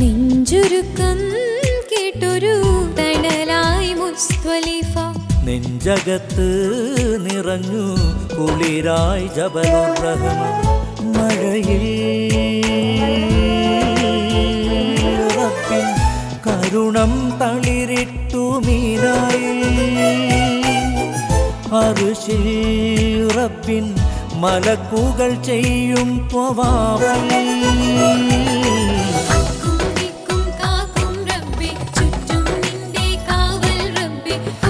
നെഞ്ചുരുക്കം കേട്ടൊരു തണലായി നെഞ്ചകത്ത് നിറഞ്ഞു കുളിരായി ജബലുർ റഹ്മാൻ മഴയിൽ കരുണം തളിരിട്ടു മീനായി അറുശിൽ റബ്ബിൻ മലക്കുകൾ ചെയ്യും ത്വവാഫിൽ happy.